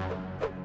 you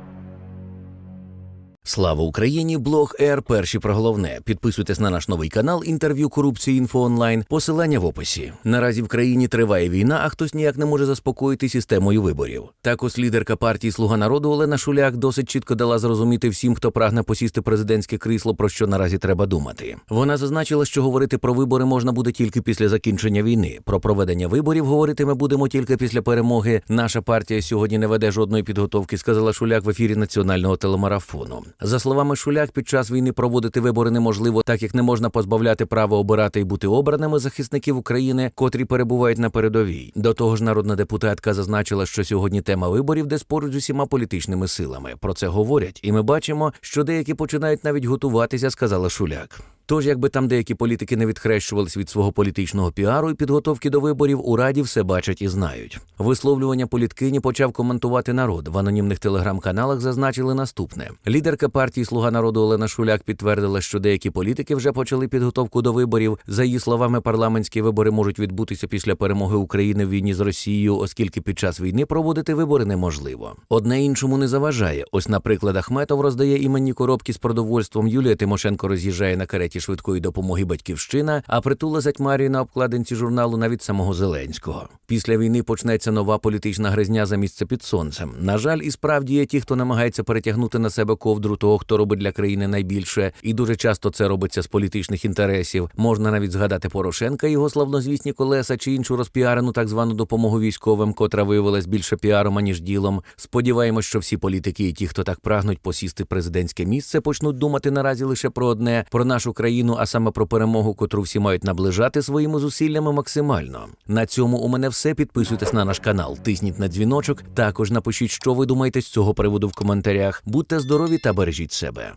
Слава Україні! Блог Р. Перші про головне. Підписуйтесь на наш новий канал інтерв'ю корупції інфо онлайн. Посилання в описі. Наразі в країні триває війна, а хтось ніяк не може заспокоїти системою виборів. Також лідерка партії Слуга народу Олена Шуляк досить чітко дала зрозуміти всім, хто прагне посісти президентське крісло, про що наразі треба думати. Вона зазначила, що говорити про вибори можна буде тільки після закінчення війни. Про проведення виборів говорити ми будемо тільки після перемоги. Наша партія сьогодні не веде жодної підготовки, сказала Шуляк в ефірі національного телемарафону. За словами Шуляк, під час війни проводити вибори неможливо, так як не можна позбавляти права обирати і бути обраними захисників України, котрі перебувають на передовій. До того ж, народна депутатка зазначила, що сьогодні тема виборів, де споруд з усіма політичними силами. Про це говорять, і ми бачимо, що деякі починають навіть готуватися, сказала Шуляк. Тож, якби там деякі політики не відхрещувались від свого політичного піару і підготовки до виборів, у раді все бачать і знають. Висловлювання політкині почав коментувати народ. В анонімних телеграм-каналах зазначили наступне: лідерка партії Слуга народу Олена Шуляк підтвердила, що деякі політики вже почали підготовку до виборів. За її словами, парламентські вибори можуть відбутися після перемоги України в війні з Росією, оскільки під час війни проводити вибори неможливо. Одне іншому не заважає. Ось, наприклад, Ахметов роздає іменні коробки з продовольством. Юлія Тимошенко роз'їжджає на кареті швидкої допомоги Батьківщина, а притула затьмарює на обкладинці журналу навіть самого Зеленського. Після війни почнеться нова політична гризня за місце під сонцем. На жаль, і справді є ті, хто намагається перетягнути на себе ковдру того, хто робить для країни найбільше, і дуже часто це робиться з політичних інтересів. Можна навіть згадати Порошенка, його славнозвісні колеса чи іншу розпіарену так звану допомогу військовим, котра виявилась більше піаром аніж ділом. Сподіваємось, що всі політики і ті, хто так прагнуть посісти президентське місце, почнуть думати наразі лише про одне про нашу країну, а саме про перемогу, котру всі мають наближати своїми зусиллями максимально. На цьому у мене все. Підписуйтесь на наш канал, тисніть на дзвіночок. Також напишіть, що ви думаєте з цього приводу в коментарях. Будьте здорові та бережіть себе.